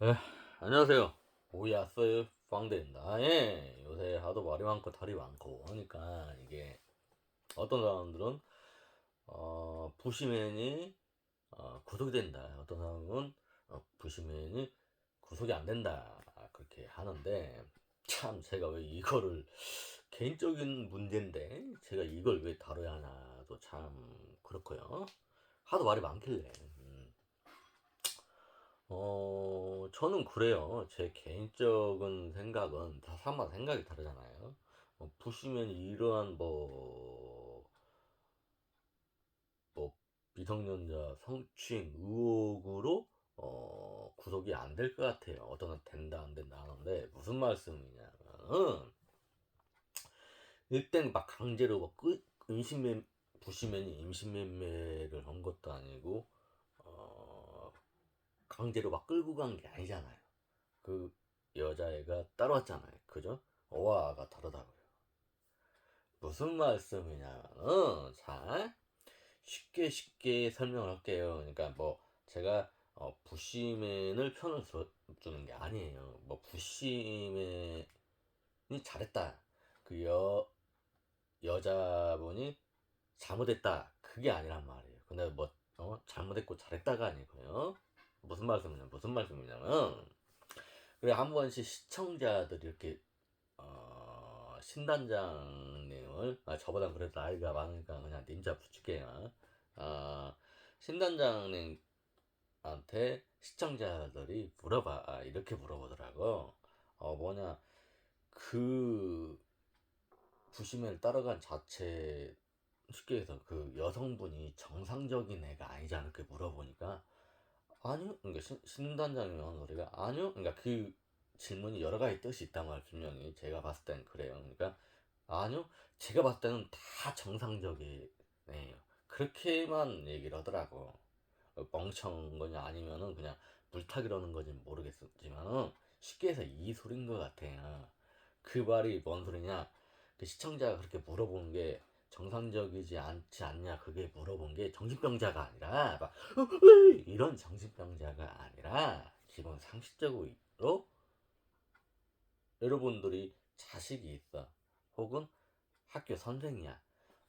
에, 안녕하세요. 오야스 빵대입니다. 예, 요새 하도 말이 많고 탈이 많고 하니까 이게 어떤 사람들은 어, 부시맨이 어, 구속이 된다. 어떤 사람은 어, 부시맨이 구속이 안 된다. 그렇게 하는데 참 제가 왜 이거를 개인적인 문제인데 제가 이걸 왜 다뤄야 하나도 참 그렇고요. 하도 말이 많길래. 음. 어, 저는 그래요. 제 개인적인 생각은 다 사람마다 생각이 다르잖아요. 어, 보시면 이러한 뭐, 뭐, 미성년자 성추행 의혹으로 어, 구속이 안 될 것 같아요. 어떤 건 된다, 안 된다 하는데, 무슨 말씀이냐면은, 일단 막 강제로 뭐 끄, 임신매, 부시면이 임신매매를 한 것도 아니고, 어, 강제로 막 끌고 간 게 아니잖아요. 그 여자애가 따라왔잖아요. 그죠? 어와가 다르다고요. 무슨 말씀이냐면은, 자, 쉽게 쉽게 설명을 할게요. 그러니까 뭐, 제가 어, 부시맨을 편을 들어주는 게 아니에요. 뭐, 부시맨이 잘했다. 그 여, 여자분이 잘못했다. 그게 아니란 말이에요. 근데 뭐, 어, 잘못했고 잘했다가 아니고요. 무슨 말씀이냐, 무슨 말씀이냐면, 그래, 한 번씩 시청자들이 이렇게, 어, 신단장님을, 아, 저보다 그래도 나이가 많으니까 그냥 님자 붙일게요. 어, 신단장님한테 시청자들이 물어봐, 아, 이렇게 물어보더라고. 어, 뭐냐, 그, 부심을 따라간 자체, 쉽게 해서 그 여성분이 정상적인 애가 아니지 않을까 물어보니까, 아니요. 그러니까 신, 신단장이 하는 소리가 아니요. 그러니까 그 질문이 여러 가지 뜻이 있단 말이에요. 분명히 제가 봤을 때는 그래요. 그러니까 아니요. 제가 봤을 때는 다 정상적이에요. 그렇게만 얘기를 하더라고. 어, 멍청한 거냐 아니면은 그냥 물타기라는 건지 모르겠지만은 쉽게 해서 이 소린 것 같아요. 그 말이 뭔 소리냐? 그 시청자가 그렇게 물어보는 게 정상적이지 않지 않냐 그게 물어본 게 정신병자가 아니라 막 이런 정신병자가 아니라 기본 상식적으로 여러분들이 자식이 있어. 혹은 학교 선생이야.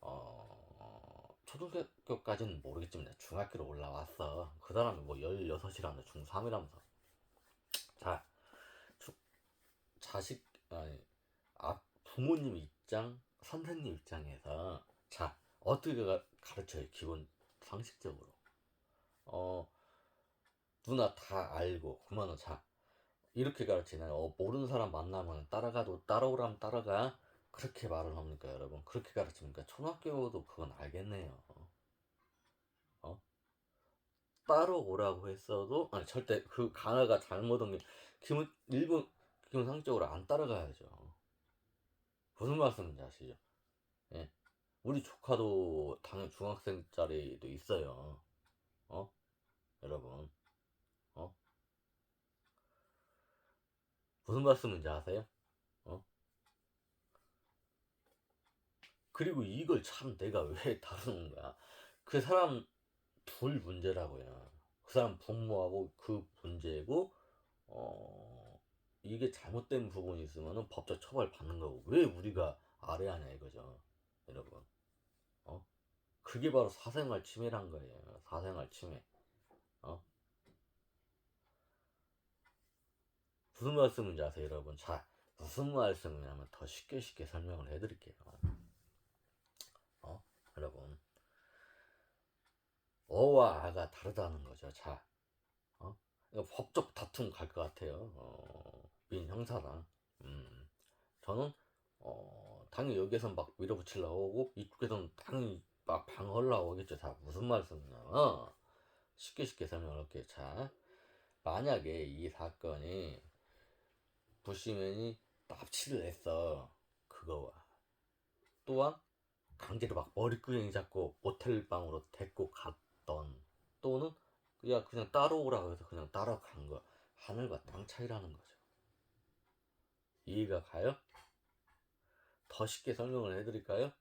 어 초등학교까지는 모르겠지만 중학교로 올라왔어. 그 사람이 뭐 16이라면서 중3이라면서. 자 주, 자식 아니 아 부모님 입장 선생님 입장에서 자 어떻게 가, 가르쳐요 기본 상식적으로? 어 누나 다 알고 그러면 자. 이렇게 가르치나요? 어, 모르는 사람 만나면 따라가도 따라오라면 따라가. 그렇게 말을 합니까 여러분? 그렇게 가르칩니까? 초등학교도 그건 알겠네요. 어? 따라오라고 했어도 아니 절대 그 강아가 잘못한 게 기본 일본 기본 상식적으로 안 따라가야죠 무슨 말씀인지 아시죠? 예. 우리 조카도 당연 중학생짜리도 있어요. 어? 여러분. 어? 무슨 말씀인지 아세요? 어? 그리고 이걸 참 내가 왜 다루는 거야? 그 사람 둘 문제라고요. 그 사람 부모하고 그 문제고, 어, 이게 잘못된 부분이 있으면 법적 처벌 받는 거고, 왜 우리가 아래 하냐 이거죠. 여러분. 어? 그게 바로 사생활 침해란 거예요. 사생활 침해. 어? 무슨 말씀인지 아세요, 여러분? 자, 무슨 말씀이냐면 더 쉽게 쉽게 설명을 해드릴게요. 어? 여러분. 어와 아가 다르다는 거죠. 자, 어? 법적 다툼 갈 것 같아요. 어, 민 형사랑. 음, 저는 어, 당연히 여기에서 막 밀어붙이려고 하고 이쪽에서는 당연히 막 방어하려고 하겠죠. 자, 무슨 말씀이냐면 쉽게 쉽게 설명할게요. 자, 만약에 이 사건이 부시맨이 납치를 했어. 그거와 또한 강제로 막 머리끄댕이 잡고 모텔 방으로 데리고 갔던 또는 그냥 그냥 따라오라고 해서 그냥 따라간 거 하늘과 땅 차이라는 거죠. 이해가 가요? 더 쉽게 설명을 해드릴까요?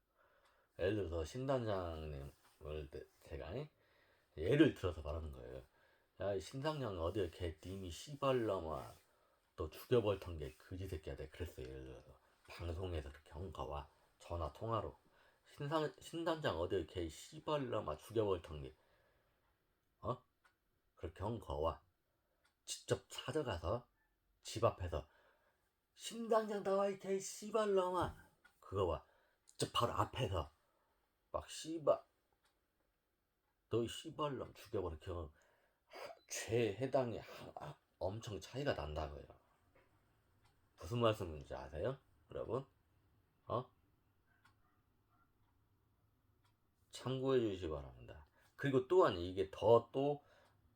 예를 들어서 신단장님을 제가 예를 들어서 말하는 거예요. 야, 이 신상령 어디에 걔 님이 씨발놈아. 또 죽여볼 텐게 그지 새끼야. 내가 그랬어 예를 들어서. 방송에서 거와 전화 통화로. 신상 신단장 어디에 걔 씨발놈아 죽여볼 텐게. 어? 그렇게 한 거와 직접 찾아가서 집 앞에서 신당장 나와 이 개 씨발놈아 그거와 진짜 바로 앞에서 막 씨발 너이 씨발놈 죽여버리면 죄 해당이 엄청 차이가 난다고요. 무슨 말씀인지 아세요, 여러분? 어? 참고해 주시기 바랍니다. 그리고 또한 이게 더 또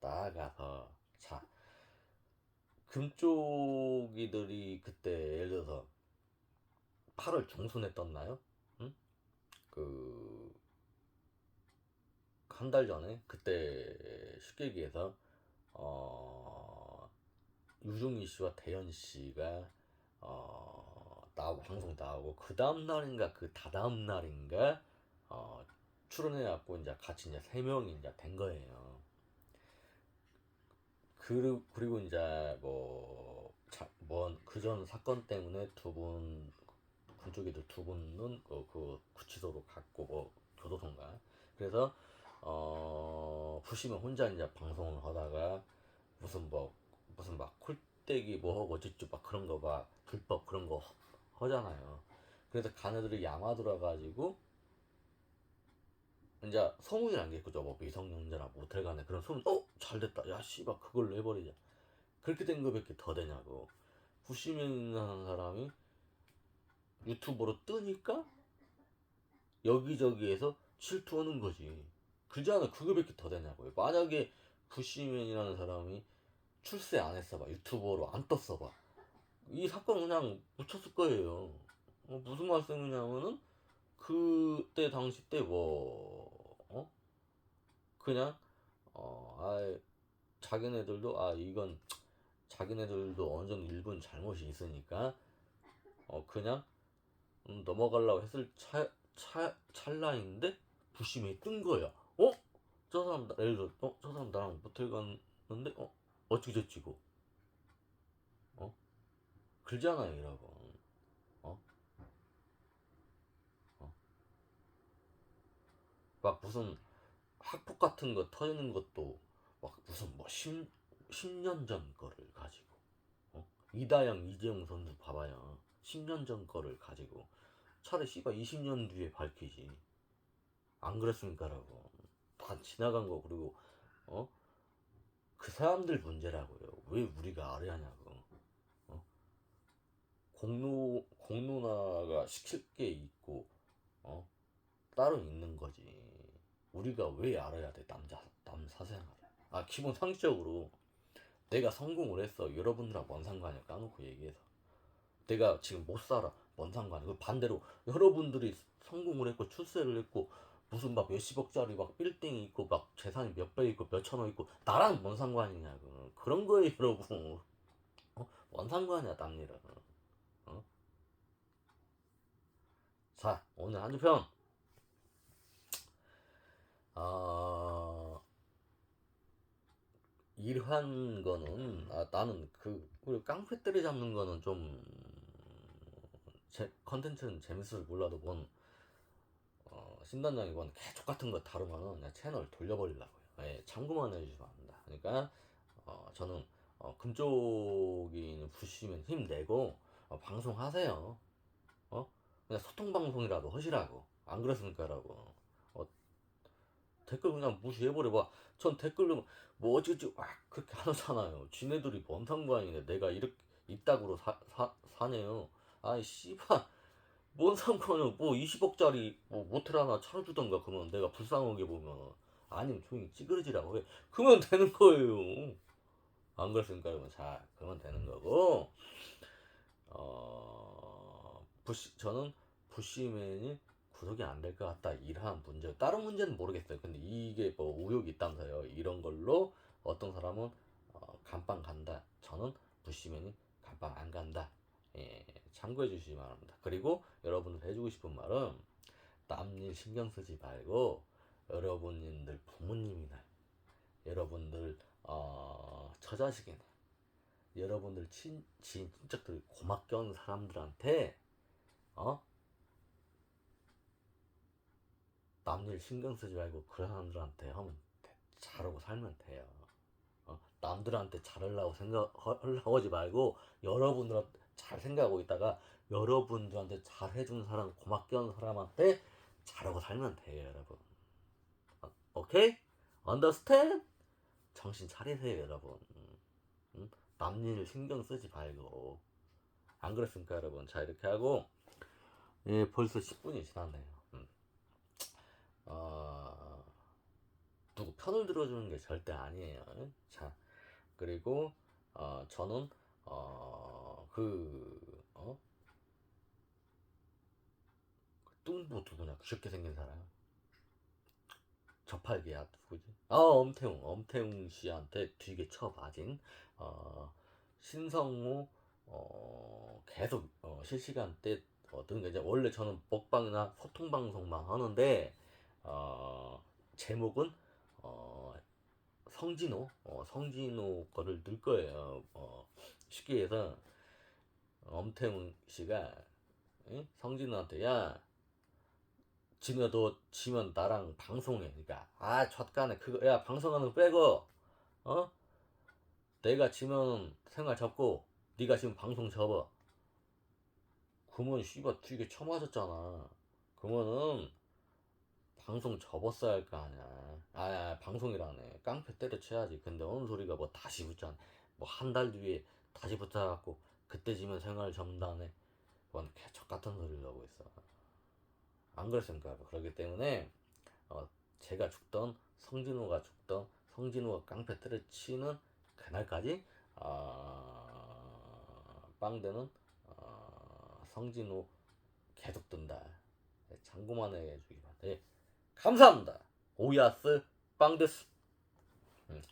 나아가서 자 금쪽이들이 그때 예를 들어서 8월 중순에 떴나요? 응? 그 한 달 전에 그때 쉽게 얘기해서 어 유중희 씨와 대현 씨가 어나 방송 나오고 그 다음 날인가 그 다다음 날인가 어 출연해 갖고 이제 같이 이제 세 명이 이제 된 거예요. 그리고 그리고 이제 뭐뭐 그전 사건 때문에 두분 군쪽이들 두 분은 그, 그 구치소로 갔고 뭐 교도소인가 그래서 어 부시면 혼자 이제 방송을 하다가 무슨 뭐 무슨 막 콜대기 뭐 하고 어쩌고 막 그런 거 막 불법 그런 거 허- 하잖아요. 그래서 가네들이 야마 들어가지고 이제 소문이 난게그죠 뭐 미성년자나 모텔 가네 그런 소문 어 잘 됐다 야 씨발 그걸로 해버리자 그렇게 된 거밖에 더 되냐고 부시면이라는 사람이 유튜버로 뜨니까 여기저기에서 질투하는 거지. 그잖아 그거밖에 더 되냐고요. 만약에 부시맨이라는 사람이 출세 안 했어 봐 유튜버로 안 떴어 봐. 이 사건 그냥 묻혔을 거예요. 어, 무슨 말씀이냐면은 그때 당시 때뭐 어? 그냥 어, 아 자기네들도 아 이건 자기네들도 어느 정도 일본 잘못이 있으니까 어 그냥 음, 넘어가려고 했을 차, 차, 찰나인데 부심이 뜬 거야. 어? 저 사람, 나, 예를 들어, 어? 저 사람 나랑 모텔 갔는데, 어? 어찌 저찌고. 어? 그러잖아요, 여러분. 어? 어? 막 무슨 학폭 같은 거 터지는 것도 막 무슨 뭐 10, 10년 전 거를 가지고. 어? 이다영, 이재용 선수 봐봐요. 10년 전 거를 가지고. 차라리 씨발 20년 뒤에 밝히지. 안 그랬습니까, 라고. 다 지나간 거, 그리고, 어? 그 사람들 문제라고요. 왜 우리가 알아야 하냐고. 어? 공로, 공로나가 시킬 게 있고, 어? 따로 있는 거지. 우리가 왜 알아야 돼, 남자, 남 사생활을. 아, 기본 상식적으로 내가 성공을 했어. 여러분들하고 뭔 상관이야. 까놓고 얘기해서. 내가 지금 못 살아. 뭔 상관이야. 그 반대로 여러분들이 성공을 했고 출세를 했고 무슨 막 몇십억짜리 막 빌딩이 있고 막 재산이 몇백 있고 몇천억 있고 나랑 뭔 상관이냐고. 그런 거예요, 여러분. 어? 뭔 상관이야, 남 일은. 어? 자, 오늘 한주 평. 아, 일한 거는 아, 나는 그 우리 깡패 때리 잡는 거는 좀 제, 컨텐츠는 재밌을 몰라도 뭔 어, 신단장이 뭔 개족 같은 거 다루면은 그냥 채널 돌려버리려고요. 예, 참고만 해주시면 합니다. 그러니까 어, 저는 어, 금쪽이 부시면 힘내고 어, 방송하세요. 어? 그냥 소통 방송이라도 하시라고. 안? 어, 댓글 그냥 무시해버려 봐. 전 댓글로 뭐 어찌어찌 막 그렇게 하잖아요. 지네들이 뭔 상관이네. 내가 이렇게 이따구로 사, 사, 사네요. 아이 씨발 뭔 상관이야. 뭐 20억짜리 뭐 모텔 하나 차려주던가 그러면 내가 불쌍하게 보면 아니면 조용히 찌그러지라고 해. 그러면 되는 거예요. 안 그랬습니까, 여러분? 자, 그러면 되는 거고. 어, 부시, 저는 부시맨이 구속이 안 될 것 같다. 이러한 문제. 다른 문제는 모르겠어요. 근데 이게 뭐 의혹이 있다면서요. 이런 걸로 어떤 사람은 어, 감방 간다. 저는 부시맨이 감방 안 간다. 예, 참고해 주시기 바랍니다. 그리고 여러분들 해주고 싶은 말은 남일 신경 쓰지 말고 여러분들 부모님이나 여러분들 어, 저 자식이네. 여러분들 친, 친, 친척들 고맙게 온 사람들한테, 어? 남일 신경 쓰지 말고 그런 사람들한테 하면 돼. 잘하고 살면 돼요. 어? 남들한테 잘하려고 생각 하려고 하지 말고 여러분들한테 잘 생각하고 있다가 여러분들한테 잘해준 사람, 고맙게 한 사람한테 잘하고 살면 돼요, 여러분. 어, 오케이? 언더스탠? 정신 차리세요, 여러분. 음? 남일 신경 쓰지 말고. 안 그랬습니까, 여러분? 자, 이렇게 하고, 예, 벌써 10분이 지났네요. 음. 어, 누구 편을 들어주는 게 절대 아니에요. 자, 그리고, 어, 저는, 어, 그, 어? 뚱보 누구냐? 그렇게 생긴 사람. 저팔계야 누구지? 아 엄태웅 엄태웅 씨한테 되게 쳐맞은 어, 신성우 어, 계속 어, 실시간 때 어떤 게 이제 원래 저는 먹방이나 소통 방송만 하는데 어, 제목은 어, 성진호 어, 성진호 거를 넣을 거예요. 어, 쉽게 해서 엄태웅 씨가 응? 성진호한테 야 진우야 너 지면 나랑 방송해. 그러니까 아 젖간에 그거 야 방송하는 거 빼고 어? 내가 지면 생활 접고 네가 지금 방송 접어. 그러면 씨발 되게 처맞았잖아. 그러면은 방송 접었어야 할 거 아니야 아, 아 방송이라네 깡패 때려쳐야지 근데 어느 소리가 뭐 다시 붙잖아 뭐 한 달 뒤에 다시 붙어갖고 그때 지면 생활 접는다네 그건 개척 같은 소리를 하고 있어 안 그랬습니까? 그렇기 때문에 어, 제가 죽던 성진호가 죽던 성진호가 깡패 때려치는 그날까지 어, 빵대는 어, 성진호 계속. 네, 참고만 해주기 바랍니다. 예, 감사합니다. 오야스 빵데스. 음,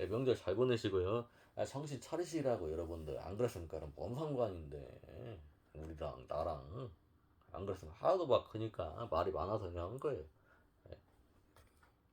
예, 명절 잘 보내시고요. 아, 정신 차리시라고 여러분들 안 그랬습니까? 그럼 뭔 상관인데 우리랑 나랑 안 그랬으면 하나도 막 크니까 말이 많아서 그냥 한 거예요.